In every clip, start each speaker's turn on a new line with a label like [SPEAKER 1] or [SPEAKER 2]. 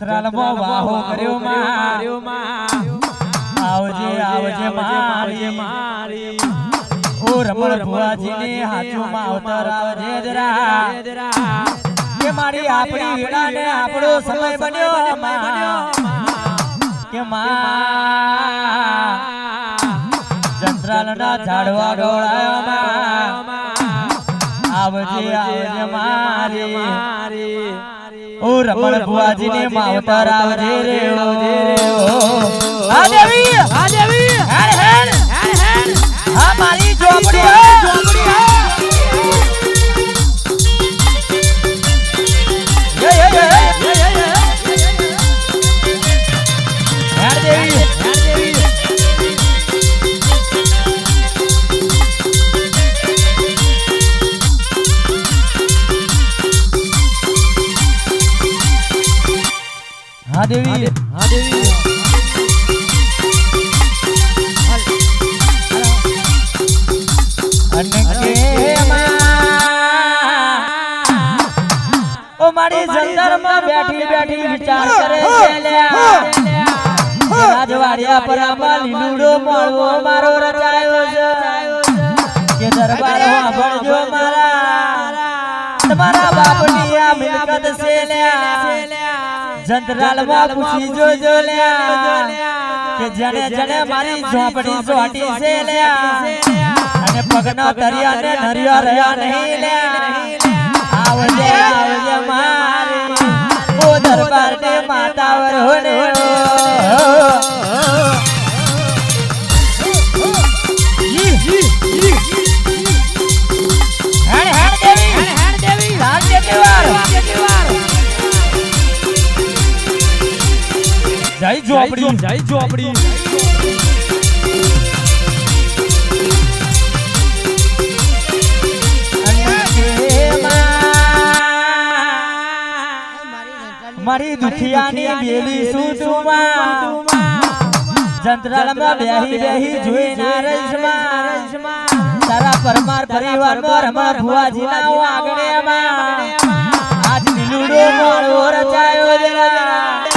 [SPEAKER 1] જંત્રાલમાં વાહો કર્યો માં આવજે આવજે મારી.
[SPEAKER 2] મારી.
[SPEAKER 1] ઓ રમણ ભુવાજીને માં અવતાર આવજે જરા કે મારી આપણી વેળાને આપણો સમય બન્યો માં કે માં જંત્રાલના ઝાડવા ડોળાયો માં આવજે આવજે મારી. ઓ રમણ ભુવાજીને માવતર આવજે રે આવજે રે આ દેવી
[SPEAKER 2] આ દેવી.
[SPEAKER 1] દેવી હા દેવી ઓ મારી જંતરમાં બેઠી બેઠી વિચાર કરે છે લ્યા. રાજવાડિયા પર આમાં લીલુડો મળવો જંતરાલમાં પૂછી જોજો લ્યા. કે જણે જણે મારી ઝોપડી ઝોટી છે લ્યા. અને પગનો તરિયા ને નરિયા રહ્યા નહીં લ્યા. આવજે આવજે મારી. ઓ દરબાર ને માતાવર હો જય ઝોપડી
[SPEAKER 2] જય ચોપડી
[SPEAKER 1] મારી દુખિયાની બેલી શું તું જંત્રાલમાં બેહી બેહી જોઈ ના રહીશમાં. તારા પરમાર પરિવારમાં રમણ ભુવાજીના આગળેમાં આજ નીલુડો મોળો રચાયો જરા.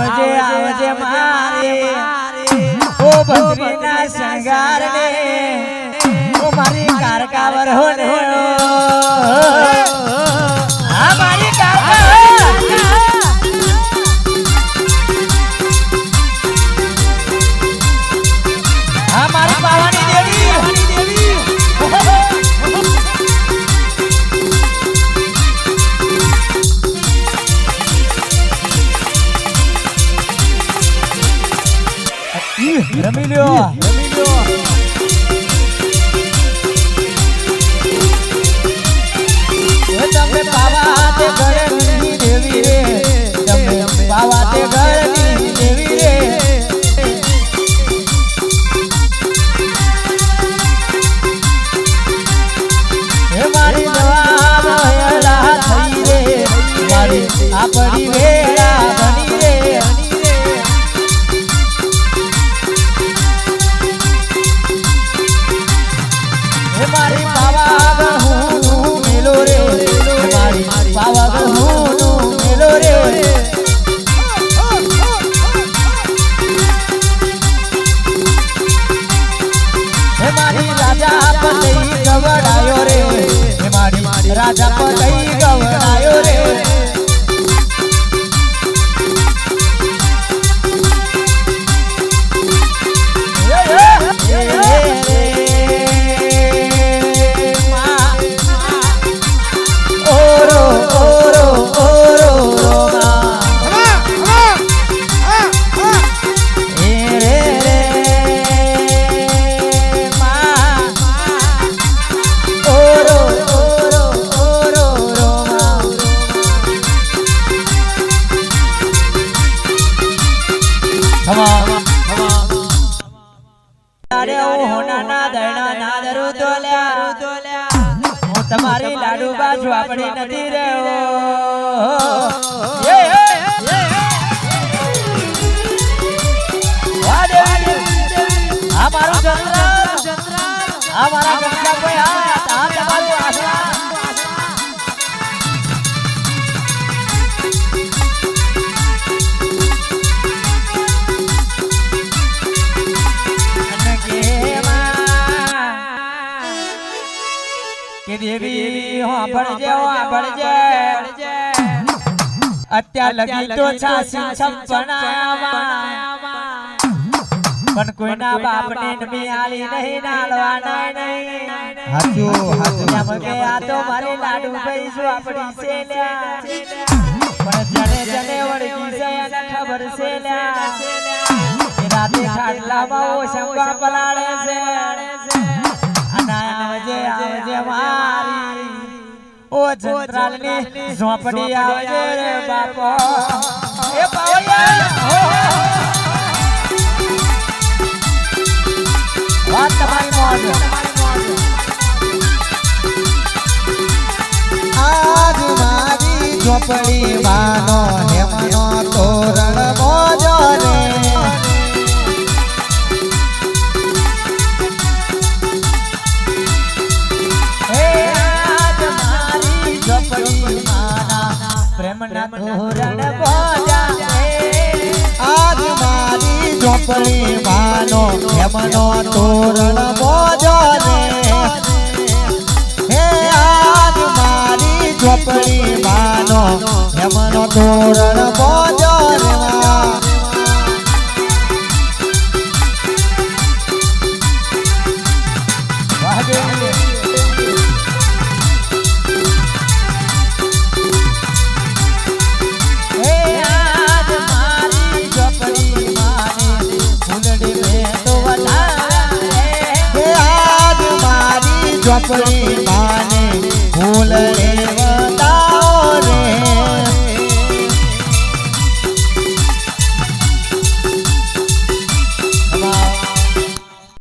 [SPEAKER 1] આવજે આવજે મારે. ઓ ભદ્રીના શણગાર ને ઓ મારી કારકાવર હો ને રમી લ્યો એ મારી તમારી લાડુ બાજુ આપણે નથી રહ્યો. આ મારું આ મારા કોઈ આ દેવી હોંભળજે હોંભળજે અત્યાર લગી તો છાસી છપ્પન આયામાં. પણ કોઈના બાપને નમી આલી નહીં નાલવાના નહીં
[SPEAKER 3] હાચું હાચું
[SPEAKER 1] કે આ તો મારી લાડુ ભાઈ જો આપણી છે લ્યા. પણ જને જને વળગી છે એને ખબર છે લ્યા. રાતે ખાટલામાં ઓ શંકા પલાળે છે. જંત્રાલની ઝોપડી આવજે રે બાપો. એ પાવડિયા. વાત તમારી મોજ.
[SPEAKER 3] આજ મારી ઝોપડી માનો હેમનો તોરણ
[SPEAKER 1] પ્રેમના તોરણ હે
[SPEAKER 3] આજ મારી ઝોપડી માનો હેમનો તોરણ રે હે આજ મારી ઝોપડી માનો હેમનો તોરણ મોજો
[SPEAKER 1] મારી માને
[SPEAKER 3] ભૂલ રે